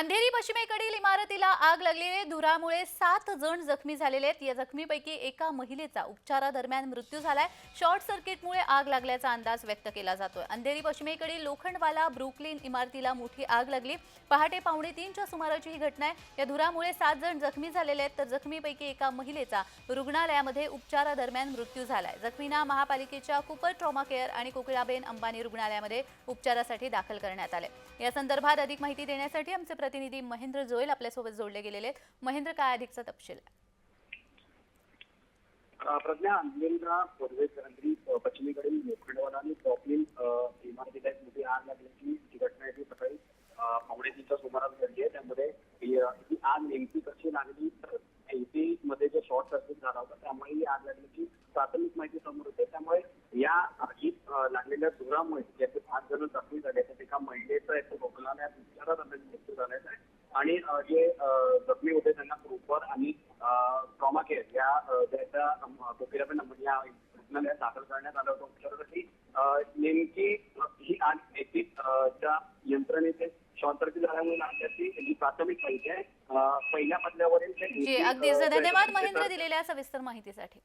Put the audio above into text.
अंधेरी पश्चिमेकडील इमारतीला आग लागली आहे धुरामुळे सात जण जखमी झालेले आहेत. या जखमीपैकी एका महिलेचा उपचारादरम्यान मृत्यू झालाय. शॉर्ट सर्किटमुळे आग लागल्याचा अंदाज व्यक्त केला जातोय. अंधेरी पश्चिमेकडील लोखंडवाला ब्रुकलिन इमारतीला मोठी आग लागली. पहाटे पावणे तीनच्या सुमाराची ही घटना आहे. या धुरामुळे सात जण जखमी झालेले आहेत. तर जखमीपैकी एका महिलेचा रुग्णालयामध्ये उपचारादरम्यान मृत्यू झालाय. जखमींना महापालिकेच्या कुपर ट्रॉमा केअर आणि कोकिळाबेन अंबानी रुग्णालयामध्ये उपचारासाठी दाखल करण्यात आले. या संदर्भात अधिक माहिती देण्यासाठी आमचे प्रतिनिधी महेंद्र जोईल आपल्यासोबत जोडले गेलेले आहेत. महेंद्र काय अधिकचा तपशील प्रज्ञा अंधेरीला पूर्वेकरांनी पश्चिमेकडील लोखंडवाला आणि प्रॉपलिन इमारतीला एक मोठी आग लागल्याची जी घटना आहे ती सकाळी अ, पावणे तीनच्या सुमारास घडली आहे. त्यामध्ये ही आग नेमकी कशी लागली? एसी मध्ये जे शॉर्ट सर्किट झाला होता त्यामुळे ही आग लागल्याची प्राथमिक माहिती समोर होते त्यामुळे या आगीत लागलेल्या धुरामुळे ज्याचे पाच जण जखमी झाले त्यात एका महिलेचा एक उपचारादरम्यान मृत्यू झालेला आहे. आणि जे जखमी होते त्यांना प्रोपर आणि ट्रॉमा केअर या अ, ज्याच्या कोकिराबेन नंबर या रुग्णालयात दाखल करण्यात आलं होतं. उपचारासाठी नेमकी ही आग एसी च्या यंत्रणेचे शॉर्ट सर्किट झाल्यामुळे लागल्याची जी प्राथमिक माहिती आहे पहिल्या जे- धन्यवाद महेंद्र दिलेल्या सविस्तर माहितीसाठी.